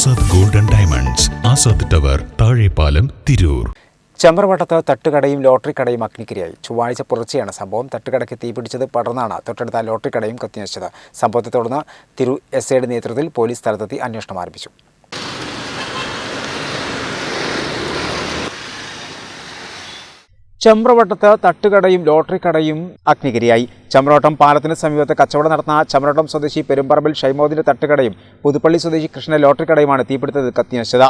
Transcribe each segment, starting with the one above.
Azad golden diamonds Azad tower Thazhepalam Tirur. ചെമ്പ്രവട്ടത്ത് തട്ടുകടയും lottery കടയും അഗ്നിക്കിരയായി ചൊവ്വാഴ്ച പുലർച്ചെയാണ് സംഭവം. തട്ടുകടയ്ക്ക് തീപിടിച്ചത് പടർന്നാണ്. തൊട്ടടുത്ത ലോട്ടറി കടയും കത്തിനശിച്ചത്. സംഭവത്തെ തുടർന്ന് തിരു എസ് ഐയുടെ നേതൃത്വത്തിൽ പോലീസ് സ്ഥലത്തെത്തി അന്വേഷണം ആരംഭിച്ചു. ചെമ്പ്രവട്ടത്ത് തട്ടുകടയും ലോട്ടറി കടയും അഗ്നിഗിരിയായി. ചമ്രവട്ടം പാലത്തിന് സമീപത്ത് കച്ചവടം നടന്ന ചമ്രവട്ടം സ്വദേശി പെരുമ്പറമ്പിൽ ഷൈമോദിന്റെ തട്ടുകടയും പുതുപ്പള്ളി സ്വദേശി കൃഷ്ണ ലോട്ടറി കടയുമാണ് തീപിടുത്തത്തിൽ കത്തിനശിച്ചത്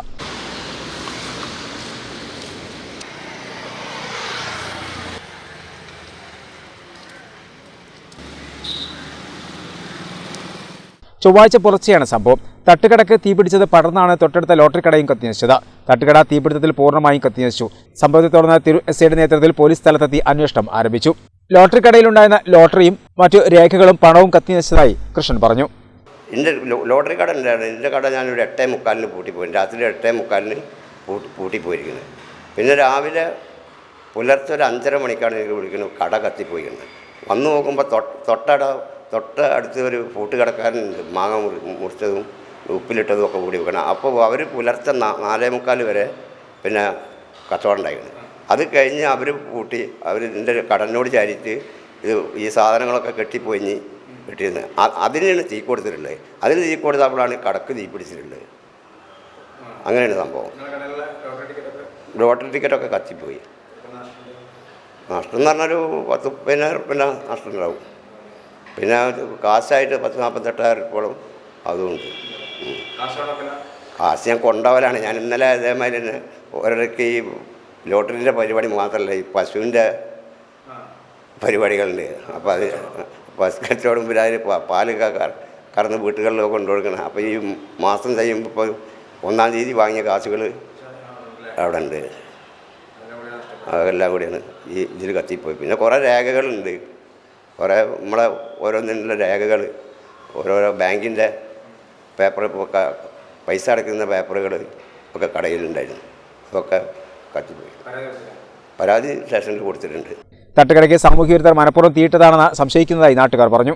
ചൊവ്വാഴ്ച പുലർച്ചെയാണ് സംഭവം. തട്ടുകടക്ക് തീപിടിച്ചത് പടർന്നാണ് തൊട്ടടുത്ത ലോട്ടറി കടയും കത്തിനശിച്ചത് തട്ടുകട തീപിടുത്തത്തിൽ പൂർണമായും കത്തിനശിച്ചു സംഭവത്തെ തുടർന്ന് തിരു എസ് ഐയുടെ നേതൃത്വത്തിൽ പോലീസ് സ്ഥലത്തെത്തി അന്വേഷണം ആരംഭിച്ചു. ലോട്ടറി കടയിലുണ്ടായിരുന്ന ലോട്ടറിയും മറ്റു രേഖകളും പണവും കത്തിനശിച്ചതായി കൃഷ്ണൻ പറഞ്ഞു. എന്റെ ലോട്ടറി കട ഉണ്ടായിരുന്നു എന്റെ കട ഞാനൊരു എട്ടേ മുക്കാലിന് പൂട്ടിപ്പോയി രാത്രി എട്ടേ മുക്കാലിന് പൂട്ടി പൂട്ടിപ്പോയിരിക്കുന്നത് പിന്നെ രാവിലെ പുലർത്തെ ഒരു അഞ്ചര മണിക്കാണ് എനിക്ക് വിളിക്കുന്നത്. കട കത്തിപ്പോയിരിക്കുന്നത് വന്നു നോക്കുമ്പോൾ തൊട്ടട തൊട്ട് അടുത്ത് ഒരു പൂട്ടുകടക്കാരനുണ്ട് മാങ്ങ മുറി മുറിച്ചതും ഉപ്പിലിട്ടതും ഒക്കെ കൂടി വെക്കണം. അപ്പോൾ അവർ പുലർച്ചെ നാ- നാലേ മുക്കാൽ വരെ പിന്നെ കച്ചവടം ഉണ്ടായിരുന്നു അത് കഴിഞ്ഞ് അവർ പൂട്ടി അവർ എന്റെ കടലിനോട് ചാരിച്ച് ഇത് ഈ സാധനങ്ങളൊക്കെ കെട്ടിപ്പോയിഞ്ഞ് കെട്ടിയിരുന്നത്. അതിനാണ് തീ കൊടുത്തിട്ടുള്ളത്. അതിന് തീ കൊടുത്തപ്പോഴാണ് കടക്ക് തീ പിടിച്ചിട്ടുള്ളത്. അങ്ങനെയാണ് സംഭവം. ലോട്ടറി ടിക്കറ്റൊക്കെ കത്തിപ്പോയി. നഷ്ടം? എന്ന് പറഞ്ഞാൽ പത്ത് പതിനായിരം റുപ്യ നഷ്ടം ഉണ്ടാവും. പിന്നെ കാശായിട്ട് പത്ത് നാൽപ്പത്തെട്ടായിരം ഇപ്പോഴും അതുമുണ്ട്. കാശ് ഞാൻ കൊണ്ടവരാണ് ഞാൻ ഇന്നലെ അതേമാതിരി തന്നെ ഓരോരുത്തർക്ക് ഈ ലോട്ടറിന്റെ പരിപാടി മാത്രമല്ല ഈ പശുവിന്റെ പരിപാടികളുണ്ട്. അപ്പോൾ അത് പശു കച്ചവടം പിന്നെ അതിന് പാ- പാൽ കറന്ന് വീട്ടുകളിലൊക്കെ കൊണ്ടുകൊടുക്കണം. അപ്പോൾ ഈ മാസം കഴിയുമ്പോൾ ഇപ്പോൾ ഒന്നാം തീയതി വാങ്ങിയ കാശുകൾ അവിടെ ഉണ്ട് അതെല്ലാം കൂടിയാണ് ഈ ഇതിൽ കത്തിപ്പോയി. പിന്നെ കുറേ രേഖകളുണ്ട്. കുറേ നമ്മളെ ഓരോന്നിനുള്ള രേഖകൾ ഓരോരോ ബാങ്കിന്റെ പേപ്പർ പൈസ അടയ്ക്കുന്ന പേപ്പറുകൾ ഒക്കെ കടയിലുണ്ടായിരുന്നു. അതൊക്കെ കത്തിപ്പോയി. പരാതി സ്റ്റേഷനിൽ കൊടുത്തിട്ടുണ്ട്. തട്ടുകടയ്ക്ക് സാമൂഹ്യ വിരുദ്ധർ മനഃപൂർവം തീയിട്ടതാണെന്ന് സംശയിക്കുന്നതായി നാട്ടുകാർ പറഞ്ഞു.